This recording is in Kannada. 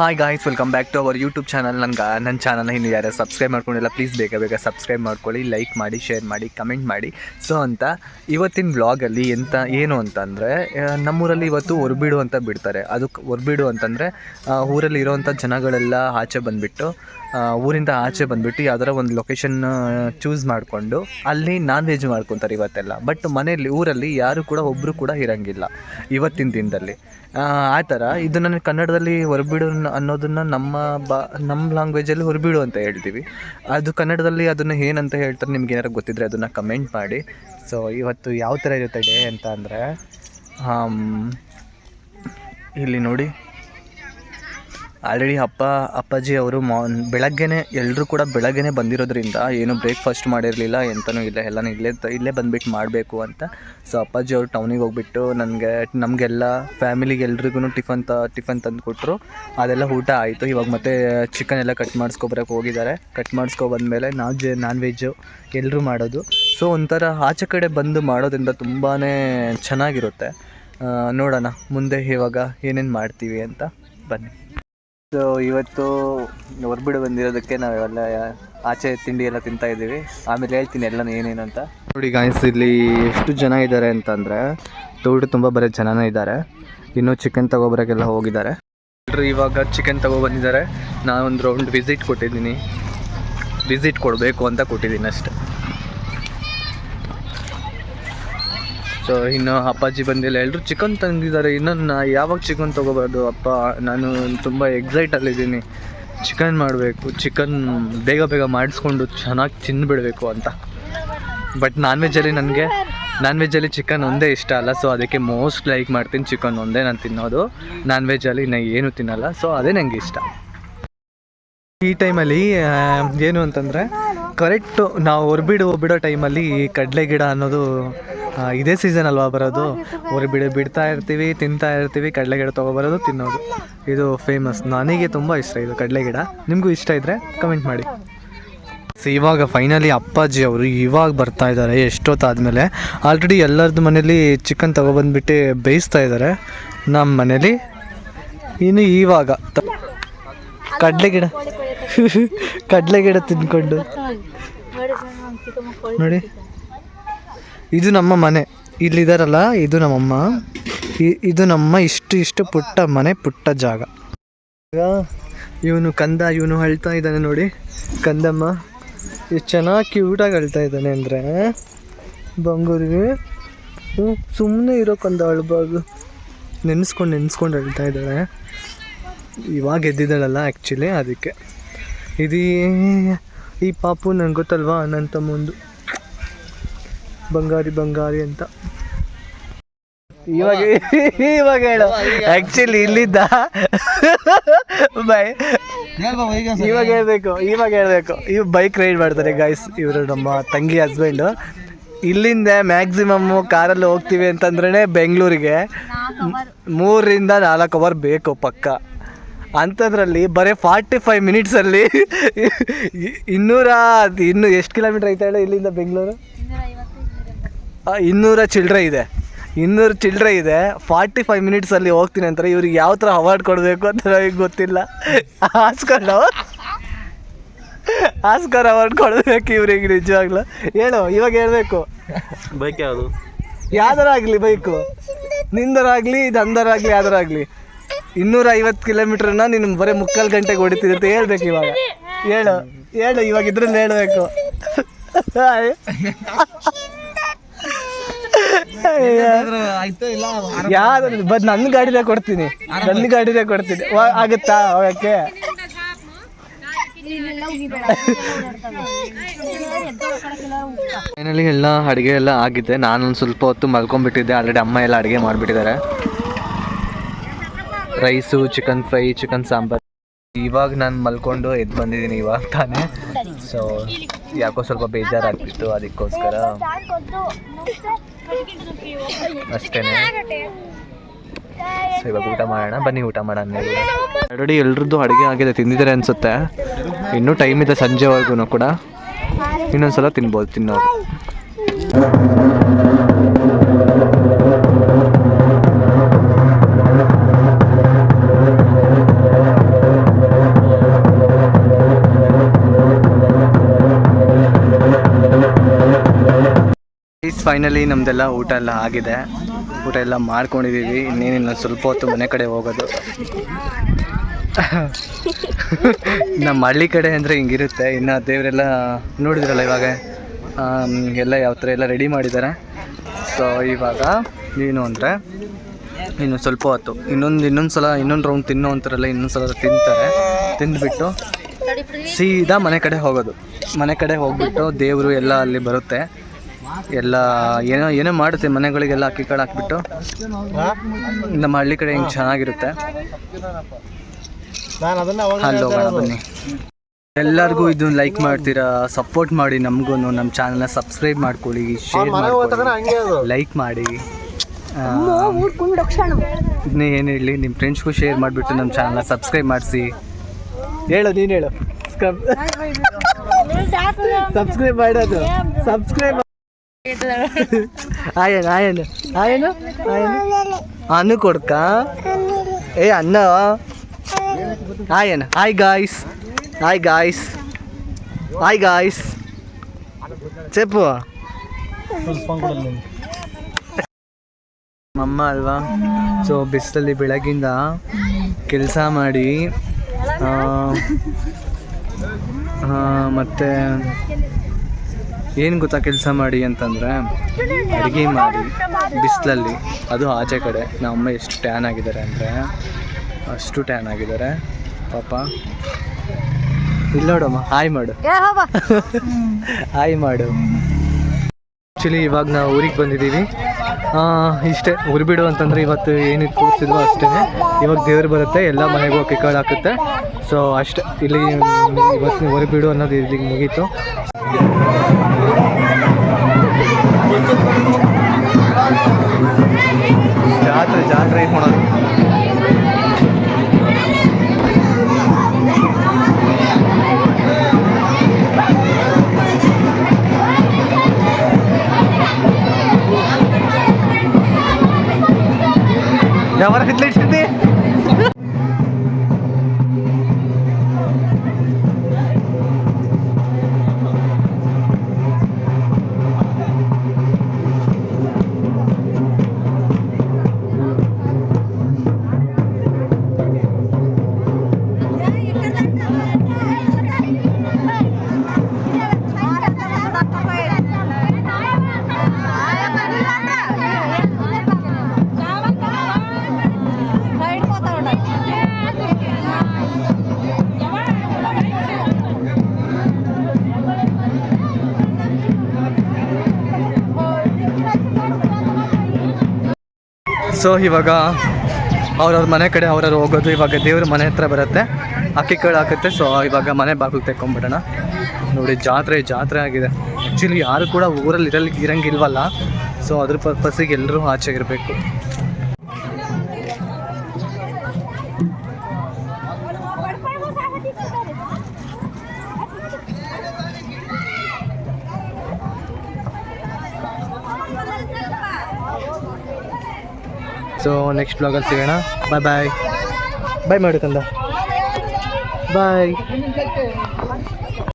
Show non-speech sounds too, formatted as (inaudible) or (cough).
Hi guys welcome back to our YouTube channel ನನ್ಗೆ ನನ್ನ ಚಾನಲ್ನ ಇನ್ನು ಯಾರು ಸಬ್ಸ್ಕ್ರೈಬ್ ಮಾಡ್ಕೊಂಡಿಲ್ಲ ಪ್ಲೀಸ್ ಬೇಗ ಬೇಗ ಸಬ್ಸ್ಕ್ರೈಬ್ ಮಾಡ್ಕೊಳ್ಳಿ ಲೈಕ್ ಮಾಡಿ ಶೇರ್ ಮಾಡಿ ಕಮೆಂಟ್ ಮಾಡಿ. ಸೊ ಅಂತ, ಇವತ್ತಿನ ವ್ಲಾಗಲ್ಲಿ ಎಂತ, ಏನು ಅಂತಂದರೆ ನಮ್ಮೂರಲ್ಲಿ ಇವತ್ತು ಹೊರಬೀಡು ಅಂತ ಬಿಡ್ತಾರೆ. ಅದಕ್ಕೆ ಹೊರಬೀಡು ಅಂತಂದರೆ ಊರಲ್ಲಿ ಇರೋವಂಥ ಜನಗಳೆಲ್ಲ ಆಚೆ ಬಂದುಬಿಟ್ಟು ಊರಿಂದ ಆಚೆ ಬಂದುಬಿಟ್ಟು ಯಾವ್ದಾರ ಒಂದು ಲೊಕೇಶನ್ ಚೂಸ್ ಮಾಡಿಕೊಂಡು, ಅಲ್ಲಿ ನಾನ್ ವೆಜ್ ಮಾಡ್ಕೊತಾರೆ ಇವತ್ತೆಲ್ಲ. ಬಟ್ ಮನೆಯಲ್ಲಿ, ಊರಲ್ಲಿ ಯಾರು ಕೂಡ ಒಬ್ಬರು ಕೂಡ ಇರಂಗಿಲ್ಲ, ಇವತ್ತಿನ ದಿನದಲ್ಲಿ. ಆ, ಥರ ಇದು ನನಗೆ ಕನ್ನಡದಲ್ಲಿ ಹೊರಬೀಡು ಅನ್ನೋದನ್ನು ನಮ್ಮ ಬಾ ನಮ್ಮ ಲ್ಯಾಂಗ್ವೇಜಲ್ಲಿ ಹೊರಬೀಡು ಅಂತ ಹೇಳ್ತೀವಿ. ಅದು ಕನ್ನಡದಲ್ಲಿ ಅದನ್ನು ಏನಂತ ಹೇಳ್ತಾರೆ ನಿಮ್ಗೆ ಏನಾರು ಗೊತ್ತಿದ್ರೆ ಅದನ್ನು ಕಮೆಂಟ್ ಮಾಡಿ. ಸೊ ಇವತ್ತು ಯಾವ ಥರ ಇರುತ್ತೆ ಡೇ ಅಂತ ಅಂದರೆ ಇಲ್ಲಿ ನೋಡಿ. ಆಲ್ರೆಡಿ ಅಪ್ಪ ಅಪ್ಪಾಜಿ ಅವರು ಮಾನ್ ಬೆಳಗ್ಗೆನೇ ಎಲ್ಲರೂ ಕೂಡ ಬೆಳಗ್ಗೆನೇ ಬಂದಿರೋದ್ರಿಂದ ಏನು ಬ್ರೇಕ್ಫಾಸ್ಟ್ ಮಾಡಿರಲಿಲ್ಲ, ಎಂತನೂ ಇಲ್ಲ, ಎಲ್ಲನೂ ಇಲ್ಲೇ ಇಲ್ಲೇ ಬಂದುಬಿಟ್ಟು ಮಾಡಬೇಕು ಅಂತ. ಸೊ ಅಪ್ಪಾಜಿ ಅವರು ಟೌನಿಗೆ ಹೋಗ್ಬಿಟ್ಟು ನನಗೆ, ನಮಗೆಲ್ಲ ಫ್ಯಾಮಿಲಿಗೆ ಎಲ್ರಿಗೂ ಟಿಫನ್ ತ ಟಿಫನ್ ತಂದು ಕೊಟ್ಟರು ಅದೆಲ್ಲ ಊಟ ಆಯಿತು. ಇವಾಗ ಮತ್ತೆ ಚಿಕನ್ ಎಲ್ಲ ಕಟ್ ಮಾಡಿಸ್ಕೊಬರಕ್ಕೆ ಹೋಗಿದ್ದಾರೆ. ಕಟ್ ಮಾಡಿಸ್ಕೊ ಬಂದಮೇಲೆ ನಾವು ಜೆ ನಾನ್ ವೆಜ್ಜು ಎಲ್ಲರೂ ಮಾಡೋದು. ಸೊ ಒಂಥರ ಆಚೆ ಕಡೆ ಬಂದು ಮಾಡೋದ್ರಿಂದ ತುಂಬಾ ಚೆನ್ನಾಗಿರುತ್ತೆ. ನೋಡೋಣ, ಮುಂದೆ ಇವಾಗ ಏನೇನು ಮಾಡ್ತೀವಿ ಅಂತ. ಬನ್ನಿ. ಸೊ ಇವತ್ತು ಹೊರ್ಬಿಡು ಬಂದಿರೋದಕ್ಕೆ ನಾವೆಲ್ಲ ಆಚೆ ತಿಂಡಿ ಎಲ್ಲ ತಿಂತಾ ಇದ್ದೀವಿ. ಆಮೇಲೆ ಹೇಳ್ತೀನಿ ಎಲ್ಲ ಏನೇನು ಅಂತ. ನೋಡಿ ಗಾಯ್ಸ್ ಇಲ್ಲಿ ಎಷ್ಟು ಜನ ಇದ್ದಾರೆ ಅಂತಂದರೆ, ದೊಡ್ಡ ತುಂಬ ಬರೀ ಜನನೇ ಇದ್ದಾರೆ. ಇನ್ನೂ ಚಿಕನ್ ತಗೋಬರೋಕ್ಕೆಲ್ಲ ಹೋಗಿದ್ದಾರೆ. ಎಲ್ರು ಇವಾಗ ಚಿಕನ್ ತಗೊಬಂದಿದ್ದಾರೆ ನಾನು ಒಂದು ರೌಂಡ್ ವಿಸಿಟ್ ಕೊಟ್ಟಿದ್ದೀನಿ. ವಿಸಿಟ್ ಕೊಡಬೇಕು ಅಂತ ಕೊಟ್ಟಿದ್ದೀನಿ ಅಷ್ಟೆ. ಸೊ ಇನ್ನು ಅಪ್ಪಾಜಿ ಬಂದಿಲ್ಲ. ಎಲ್ಲರೂ ಚಿಕನ್ ತಂದಿದ್ದಾರೆ. ಇನ್ನೊಂದು ನಾ ಯಾವಾಗ ಚಿಕನ್ ತೊಗೋಬಾರ್ದು ಅಪ್ಪ? ನಾನು ತುಂಬ ಎಕ್ಸೈಟಲ್ಲಿದ್ದೀನಿ ಚಿಕನ್ ಮಾಡಬೇಕು. ಚಿಕನ್ ಬೇಗ ಬೇಗ ಮಾಡಿಸ್ಕೊಂಡು ಚೆನ್ನಾಗಿ ತಿಂದುಬಿಡಬೇಕು ಅಂತ. ಬಟ್ ನಾನ್ ವೆಜ್ಜಲ್ಲಿ ನನಗೆ ನಾನ್ ವೆಜ್ಜಲ್ಲಿ ಚಿಕನ್ ಒಂದೇ ಇಷ್ಟ ಅಲ್ಲ. ಸೊ ಅದಕ್ಕೆ ಮೋಸ್ಟ್ ಲೈಕ್ ಮಾಡ್ತೀನಿ ಚಿಕನ್ ಒಂದೇ ನಾನು ತಿನ್ನೋದು. ನಾನ್ ವೆಜ್ಜಲ್ಲಿ ನಾನು ಏನು ತಿನ್ನಲ್ಲ. ಸೊ ಅದೇ ನನಗೆ ಇಷ್ಟ. ಈ ಟೈಮಲ್ಲಿ ಏನು ಅಂತಂದರೆ ಕರೆಕ್ಟು ನಾವು ಹೊರಬಿಡು ಬಿಡೋ ಟೈಮಲ್ಲಿ ಕಡಲೆ ಗಿಡ ಅನ್ನೋದು ಇದೇ ಸೀಸನ್ ಅಲ್ವಾ ಬರೋದು? ಹೊರಬಿಡು ಬಿಡ್ತಾ ಇರ್ತೀವಿ, ತಿಂತಾ ಇರ್ತೀವಿ ಕಡಲೆ ಗಿಡ ತೊಗೊಬರೋದು, ತಿನ್ನೋದು. ಇದು ಫೇಮಸ್ ನನಗೆ ತುಂಬ ಇಷ್ಟ ಇದು ಕಡಲೆ ಗಿಡ ನಿಮಗೂ ಇಷ್ಟ ಇದ್ದರೆ ಕಮೆಂಟ್ ಮಾಡಿ. ಸೊ ಇವಾಗ ಫೈನಲಿ ಅಪ್ಪಾಜಿ ಅವರು ಇವಾಗ ಬರ್ತಾ ಇದ್ದಾರೆ. ಎಷ್ಟೊತ್ತಾದಮೇಲೆ ಆಲ್ರೆಡಿ ಎಲ್ಲರದ್ದು ಮನೇಲಿ ಚಿಕನ್ ತೊಗೊಬಂದ್ಬಿಟ್ಟು ಬೇಯಿಸ್ತಾ ಇದ್ದಾರೆ. ನಮ್ಮ ಮನೇಲಿ ಇನ್ನು ಇವಾಗ ಕಡಲೆ ಗಿಡ (laughs) ಕಡಲೆ ಗಿಡ ತಿಂದ್ಕೊಂಡು ನೋಡಿ. ಇದು ನಮ್ಮ ಮನೆ. ಇಲ್ಲಿದಾರಲ್ಲ ಇದು ನಮ್ಮಮ್ಮ. ಇದು ನಮ್ಮ ಇಷ್ಟು ಇಷ್ಟು ಪುಟ್ಟ ಮನೆ, ಪುಟ್ಟ ಜಾಗ. ಇವನು ಕಂದ, ಇವನು ಅಳ್ತಾ ಇದ್ದಾನೆ ನೋಡಿ. ಕಂದಮ್ಮ, ಎಷ್ಟು ಚೆನ್ನಾಗಿ ಕ್ಯೂಟಾಗಿ ಅಳ್ತಾ ಇದ್ದಾನೆ ಅಂದರೆ. ಬಂಗೂರಿಗೆ ಹ್ಞೂ ಸುಮ್ಮನೆ ಇರೋ ಕಂದ ಅಳ್ಬಾರ್ದು. ನೆನೆಸ್ಕೊಂಡು ನೆನೆಸ್ಕೊಂಡು ಅಳ್ತಾ ಇದ್ದಾಳೆ. ಇವಾಗ ಎದ್ದಿದ್ದಾಳಲ್ಲ ಆ್ಯಕ್ಚುಲಿ ಅದಕ್ಕೆ. ಇದೀ ಈ ಪಾಪು ನಂಗೆ ಗೊತ್ತಲ್ವಾ ನನ್ನ ತಮ್ಮಂದು. ಬಂಗಾರಿ ಬಂಗಾರಿ ಅಂತ. ಇವಾಗ (laughs) ಇವಾಗ ಹೇಳು. ಆಕ್ಚುಲಿ ಇಲ್ಲಿದ್ದ. ಬೈ ಇವಾಗ ಹೇಳ್ಬೇಕು ಇವಾಗ ಹೇಳ್ಬೇಕು. ಇವ್ ಬೈಕ್ ರೈಡ್ ಮಾಡ್ತಾರೆ ಗಾಯ್ಸ್ ಇವರು ನಮ್ಮ ತಂಗಿ ಹಸ್ಬೆಂಡು ಇಲ್ಲಿಂದ ಮ್ಯಾಕ್ಸಿಮಮ್ ಕಾರಲ್ಲಿ ಹೋಗ್ತೀವಿ ಅಂತಂದ್ರೆ ಬೆಂಗಳೂರಿಗೆ. ಮೂರರಿಂದ ನಾಲ್ಕು ಅವರ್ ಬೇಕು ಪಕ್ಕ. ಅಂಥದ್ರಲ್ಲಿ ಬರೀ ಫಾರ್ಟಿ ಫೈವ್ ಮಿನಿಟ್ಸಲ್ಲಿ ಇನ್ನೂರ ಇನ್ನು ಎಷ್ಟು ಕಿಲೋಮೀಟ್ರ್ ಐತೆ ಹೇಳಿ ಇಲ್ಲಿಂದ ಬೆಂಗಳೂರು? ಇನ್ನೂರ ಚಿಲ್ಡ್ರೆ ಇದೆ. ಇನ್ನೂರು ಚಿಲ್ಡ್ರೆ ಇದೆ. ಫಾರ್ಟಿ ಫೈವ್ ಮಿನಿಟ್ಸಲ್ಲಿ ಹೋಗ್ತೀನಿ ಅಂತಾರೆ ಇವ್ರಿಗೆ ಯಾವ ಥರ ಅವಾರ್ಡ್ ಕೊಡಬೇಕು ಅಂತ ನನಗೆ ಗೊತ್ತಿಲ್ಲ. ಆಸ್ಕರ್ ಆಸ್ಕರ್ ಅವಾರ್ಡ್ ಕೊಡಬೇಕು ಇವ್ರಿಗೆ ನಿಜವಾಗ್ಲೂ. ಹೇಳು ಇವಾಗ ಹೇಳಬೇಕು. ಬೈಕ್ ಯಾವುದು? ಯಾವ್ದಾರ ಆಗಲಿ ಬೈಕು ನಿಂದರಾಗಲಿ ದಂದರಾಗಲಿ ಯಾವ್ದಾರಾಗಲಿ? ಇನ್ನೂರ ಐವತ್ತು ಕಿಲೋಮೀಟ್ರನ್ನ ನೀನು ಬರೀ ಮುಕ್ಕಾಲು ಗಂಟೆಗೆ ಹೊಡಿತಿದೆ ಅಂತ ಹೇಳ್ಬೇಕು ಇವಾಗ. ಹೇಳು ಹೇಳು ಇವಾಗ ಇದ್ರಲ್ಲಿ ಹೇಳ್ಬೇಕು. (laughs) ಯಾವ್ದು ಬದ್ ನನ್ನ ಗಾಡಿದೆ ಕೊಡ್ತೀನಿ. ನನ್ನ ಗಾಡಿದೆ ಕೊಡ್ತೀನಿ. ಆಗುತ್ತಾ ಹೋಗಕ್ಕೆ? ಫೈನಲಿ ಎಲ್ಲ ಅಡುಗೆ ಎಲ್ಲ ಆಗಿದೆ. ನಾನು ಒಂದು ಸ್ವಲ್ಪ ಹೊತ್ತು ಮಲ್ಕೊಂಡ್ಬಿಟ್ಟಿದ್ದೆ. ಆಲ್ರೆಡಿ ಅಮ್ಮ ಎಲ್ಲ ಅಡುಗೆ ಮಾಡಿಬಿಟ್ಟಿದ್ದಾರೆ. Rice chicken fry chicken sambar. ಇವಾಗ ನಾನು ಮಲ್ಕೊಂಡು ಎದ್ದು ಬಂದಿದ್ದೀನಿ ಇವಾಗ ತಾನೇ. ಸೊ ಯಾಕೋ ಸ್ವಲ್ಪ ಬೇಜಾರಾಗ್ತಿತ್ತು ಅದಕ್ಕೋಸ್ಕರ. ಅಷ್ಟೇ ಸೊ ಇವಾಗ ಊಟ ಮಾಡೋಣ. ಬನ್ನಿ ಊಟ ಮಾಡೋಣ. ಆಲ್ರೆಡಿ ಎಲ್ರದ್ದು ಅಡುಗೆ ಆಗಿದೆ ತಿಂದಿದ್ದಾರೆ ಅನಿಸುತ್ತೆ. ಇನ್ನೂ ಟೈಮ್ ಇದೆ ಸಂಜೆವರೆಗೂ ಕೂಡ. ಇನ್ನೊಂದ್ಸಲ ತಿನ್ಬೋದು ತಿನ್ನೋರು. ಈಸ್ ಫೈನಲಿ ನಮ್ದೆಲ್ಲ ಊಟ ಎಲ್ಲ ಆಗಿದೆ. ಊಟ ಎಲ್ಲ ಮಾಡ್ಕೊಂಡಿದ್ದೀವಿ ಇನ್ನೇನಿಲ್ಲ, ಸ್ವಲ್ಪ ಹೊತ್ತು ಮನೆ ಕಡೆ ಹೋಗೋದು. (laughs) ನಮ್ಮ ಹಳ್ಳಿ ಕಡೆ ಅಂದರೆ ಹಿಂಗಿರುತ್ತೆ. ಇನ್ನು ದೇವರೆಲ್ಲ ನೋಡಿದ್ರಲ್ಲ ಇವಾಗ? ಎಲ್ಲ ಯಾವ ಥರ ಎಲ್ಲ ರೆಡಿ ಮಾಡಿದ್ದಾರೆ. ಸೊ ಇವಾಗ ಏನು ಅಂದರೆ ಇನ್ನು ಸ್ವಲ್ಪ ಹೊತ್ತು, ಇನ್ನೊಂದು ಇನ್ನೊಂದು ಸಲ, ಇನ್ನೊಂದು ರೌಂಡ್ ತಿನ್ನೋ ಅಂತಾರಲ್ಲ, ಇನ್ನೊಂದು ಸಲ ತಿಂತಾರೆ. ತಿಂದುಬಿಟ್ಟು ಸೀದಾ ಮನೆ ಕಡೆ ಹೋಗೋದು. ಮನೆ ಕಡೆ ಹೋಗ್ಬಿಟ್ಟು ದೇವರು ಎಲ್ಲ ಅಲ್ಲಿ ಬರುತ್ತೆ. ಎಲ್ಲ ಏನೋ ಏನೋ ಮಾಡುತ್ತೆ ಮನೆಗಳಿಗೆಲ್ಲ ಅಕ್ಕಿ ಕಾಳು ಹಾಕ್ಬಿಟ್ಟು. ನಮ್ಮ ಹಳ್ಳಿ ಕಡೆ ಹಿಂಗೆ ಚೆನ್ನಾಗಿರುತ್ತೆ. ನಾನು ಅದನ್ನ ಅಲ್ಲಿ ಬನ್ನಿ. ಎಲ್ಲರಿಗೂ ಇದನ್ನ ಲೈಕ್ ಮಾಡ್ತೀರಾ ಸಪೋರ್ಟ್ ಮಾಡಿ ನಮಗೂ ನಮ್ಮ ಚಾನಲ್ನ ಸಬ್ಸ್ಕ್ರೈಬ್ ಮಾಡ್ಕೊಳ್ಳಿ ಶೇರ್ ಮಾಡ್ಕೊಳ್ಳಿ ಲೈಕ್ ಮಾಡಿ. ಇದನ್ನೇ ಏನು ಹೇಳಿ ನಿಮ್ಮ ಫ್ರೆಂಡ್ಸ್ಗೂ ಶೇರ್ ಮಾಡಿಬಿಟ್ಟು ನಮ್ಮ ಚಾನಲ್ನ ಸಬ್ಸ್ಕ್ರೈಬ್ ಮಾಡಿಸಿ. ಹೇಳು ನೀನು ಹೇಳು. ಸಬ್ಸ್ಕ್ರೈಬ್ (laughs) ಮಾಡೋದು. ಸಬ್ಸ್ಕ್ರೈಬ್ (laughs) ಆಯನ ಆಯನ ಆಯನು ಆಯನು ಅನ್ನು ಕೊಡ್ಕ ಏ ಅನ್ನ ಆಯನ hi guys hi guys hi guys చెప్పు ಅಮ್ಮ ಅಲ್ವಾ ಸೊ ಬಿಸಿಲಲ್ಲಿ ಬೆಳಗಿಂದ ಕೆಲಸ ಮಾಡಿ ಆ, ಆ, ಮತ್ತೆ ಏನು ಗೊತ್ತಾ ಕೆಲಸ ಮಾಡಿ ಅಂತಂದರೆ ಅಡುಗೆ ಮಾಡಿ ಬಿಸಿಲಲ್ಲಿ. ಅದು ಆಚೆ ಕಡೆ. ನಮ್ಮ ಅಮ್ಮ ಎಷ್ಟು ಟ್ಯಾನ್ ಆಗಿದ್ದಾರೆ ಅಂದರೆ ಅಷ್ಟು ಟ್ಯಾನ್ ಆಗಿದ್ದಾರೆ. ಪಾಪ. ಇಲ್ಲ ನೋಡಮ್ಮ ಹಾಯ್ ಮಾಡು. ಹಾಯ್ ಮಾಡು. ಆ್ಯಕ್ಚುಲಿ ಇವಾಗ ನಾವು ಊರಿಗೆ ಬಂದಿದ್ದೀವಿ. ಇಷ್ಟೇ ಇಷ್ಟೇ ಬಿಡು ಅಂತಂದರೆ ಇವತ್ತು ಏನು ತೋರಿಸಿದ್ವೋ ಅಷ್ಟೇ. ಇವಾಗ ದೇವ್ರು ಬರುತ್ತೆ ಎಲ್ಲ ಮನೆಗೂ ಅಕ್ಕಿ ಕಾಳು ಹಾಕುತ್ತೆ. ಸೊ ಅಷ್ಟೇ ಇಲ್ಲಿ ಇವತ್ತು ಉರಿಬಿಡು ಅನ್ನೋದು ಇಲ್ಲಿಗೆ ಮುಗೀತು. ಜಾತ್ರೆ ಜಾತ್ರೆ ಹೋಣದು ಯಾವಾಗ ಹಿಡ್ಲಿಟ್ಟಿದ್ದೆ ಸೊ, ಇವಾಗ ಅವ್ರವ್ರ ಮನೆ ಕಡೆ ಅವ್ರವ್ರು ಹೋಗೋದು, ಇವಾಗ ದೇವ್ರ ಮನೆ ಹತ್ರ ಬರುತ್ತೆ. ಅಕ್ಕಿ ಕಡೆ ಹಾಕುತ್ತೆ, ಸೊ, ಇವಾಗ ಮನೆ ಬಾಗಿಲು ತೆಕ್ಕೊಂಬಿಡೋಣ. ನೋಡಿ, ಜಾತ್ರೆ ಜಾತ್ರೆ ಆಗಿದೆ. ಆ್ಯಕ್ಚುಲಿ ಯಾರು ಕೂಡ ಊರಲ್ಲಿ ಇರಲಿ, ಇರಂಗಿಲ್ವಲ್ಲ. ಸೊ ಅದ್ರ ಪರ್ಪಸ್ಸಿಗೆ ಎಲ್ಲರೂ ಆಚೆ ಇರಬೇಕು. ಸೊ ನೆಕ್ಸ್ಟ್ ಬ್ಲಾಗಲ್ಲಿ ಸಿಗೋಣ. ಬಾಯ್ ಬಾಯ್ ಬಾಯ್ ಮಾಡು ಕಂದ ಬಾಯ್